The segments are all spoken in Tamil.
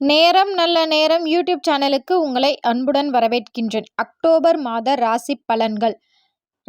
நேரம் நல்ல நேரம் யூடியூப் சேனலுக்கு உங்களை அன்புடன் வரவேற்கின்றேன். அக்டோபர் மாத ராசி பலன்கள்.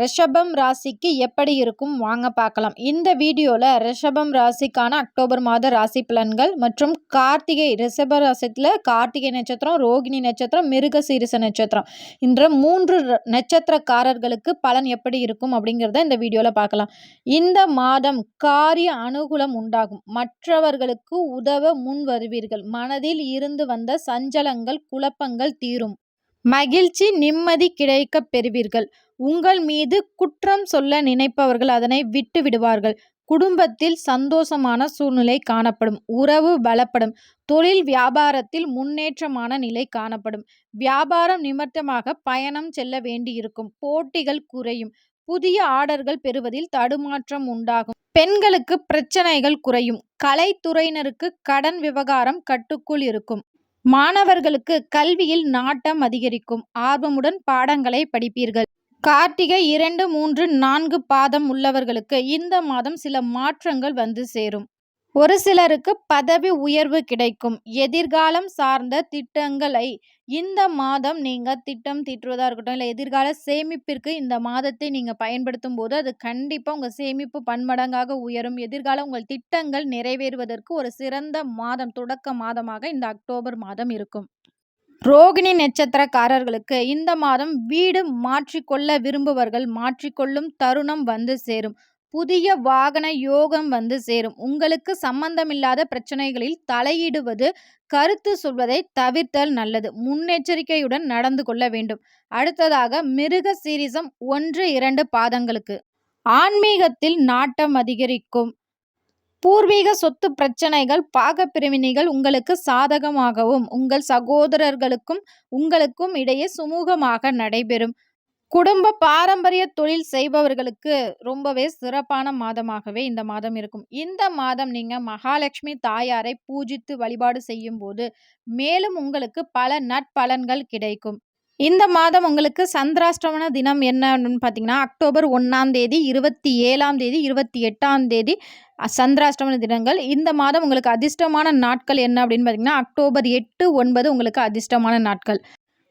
ரிஷபம் ராசிக்கு எப்படி இருக்கும்? வாங்க பார்க்கலாம். இந்த வீடியோவில் ரிஷபம் ராசிக்கான அக்டோபர் மாத ராசி பலன்கள் மற்றும் கார்த்திகை ரிஷப ராசியில் கார்த்திகை நட்சத்திரம் ரோகிணி நட்சத்திரம் மிருக சீரிச நட்சத்திரம். என்ற மூன்று நட்சத்திரக்காரர்களுக்கு பலன் எப்படி இருக்கும் அப்படிங்கிறத இந்த வீடியோவில் பார்க்கலாம். இந்த மாதம் காரிய அனுகூலம் உண்டாகும். மற்றவர்களுக்கு உதவ முன் வருவீர்கள். மனதில் இருந்து வந்த சஞ்சலங்கள் குழப்பங்கள் தீரும். மகிழ்ச்சி நிம்மதி கிடைக்கப் பெறுவீர்கள். உங்கள் மீது குற்றம் சொல்ல நினைப்பவர்கள் அதனை விட்டு விடுவார்கள். குடும்பத்தில் சந்தோஷமான சூழ்நிலை காணப்படும். உறவு பலப்படும். தொழில் வியாபாரத்தில் முன்னேற்றமான நிலை காணப்படும். வியாபாரம் நிமித்தமாக பயணம் செல்ல வேண்டியிருக்கும். போட்டிகள் குறையும். புதிய ஆர்டர்கள் பெறுவதில் தடுமாற்றம் உண்டாகும். பெண்களுக்கு பிரச்சனைகள் குறையும். கலைத்துறையினருக்கு கடன் விவகாரம் கட்டுக்குள் இருக்கும். மாணவர்களுக்கு கல்வியில் நாட்டம் அதிகரிக்கும். ஆர்வமுடன் பாடங்களை படிப்பீர்கள். கார்த்திகை இரண்டு மூன்று நான்கு பாதம் உள்ளவர்களுக்கு இந்த மாதம் சில மாற்றங்கள் வந்து சேரும். ஒரு சிலருக்கு பதவி உயர்வு கிடைக்கும். எதிர்காலம் சார்ந்த திட்டங்களை இந்த மாதம் நீங்கள் திட்டம் தீட்டுவதாக இருக்கட்டும் இல்லை எதிர்கால சேமிப்பிற்கு இந்த மாதத்தை நீங்கள் பயன்படுத்தும் போது அது கண்டிப்பாக உங்கள் சேமிப்பு பன்மடங்காக உயரும். எதிர்காலம் உங்கள் திட்டங்கள் நிறைவேறுவதற்கு ஒரு சிறந்த மாதம் தொடக்க மாதமாக இந்த அக்டோபர் மாதம் இருக்கும். ரோகிணி நட்சத்திரக்காரர்களுக்கு இந்த மாதம் வீடு மாற்றிக்கொள்ள விரும்புவர்கள் மாற்றிக்கொள்ளும் தருணம் வந்து சேரும். புதிய வாகன யோகம் வந்து சேரும். உங்களுக்கு சம்பந்தமில்லாத பிரச்சனைகளில் தலையிடுவது கருத்து சொல்வதை தவிர்த்தல் நல்லது. முன்னெச்சரிக்கையுடன் நடந்து கொள்ள வேண்டும். அடுத்ததாக மிருக சீரிசம் ஒன்று இரண்டு பாதங்களுக்கு. ஆன்மீகத்தில் நாட்டம் அதிகரிக்கும். பூர்வீக சொத்து பிரச்சனைகள் பாகப்பிரிவினைகள் உங்களுக்கு சாதகமாகவும் உங்கள் சகோதரர்களுக்கும் உங்களுக்கும் இடையே சுமூகமாக நடைபெறும். குடும்ப பாரம்பரிய தொழில் செய்பவர்களுக்கு ரொம்பவே சிறப்பான மாதமாகவே இந்த மாதம் இருக்கும். இந்த மாதம் நீங்கள் மகாலட்சுமி தாயாரை பூஜித்து வழிபாடு செய்யும் போது மேலும் உங்களுக்கு பல நட்பலன்கள் கிடைக்கும். இந்த மாதம் உங்களுக்கு சந்திராஷ்டமன தினம் என்னன்னு பார்த்தீங்கன்னா அக்டோபர் ஒன்றாம் தேதி இருபத்தி ஏழாம் தேதி இருபத்தி எட்டாம் தேதி சந்திராஷ்டம தினங்கள். இந்த மாதம் உங்களுக்கு அதிர்ஷ்டமான நாட்கள் என்ன அப்படின்னு பார்த்தீங்கன்னா அக்டோபர் எட்டு ஒன்பது உங்களுக்கு அதிர்ஷ்டமான நாட்கள்.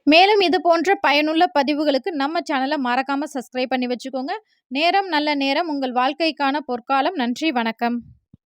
மேலும் இது போன்ற பயனுள்ள பதிவுகளுக்கு நம்ம சேனலை மறக்காமல் சப்ஸ்கிரைப் பண்ணி வச்சுக்கோங்க. நேரம் நல்ல நேரம் உங்கள் வாழ்க்கைக்கான பொற்காலம். நன்றி வணக்கம்.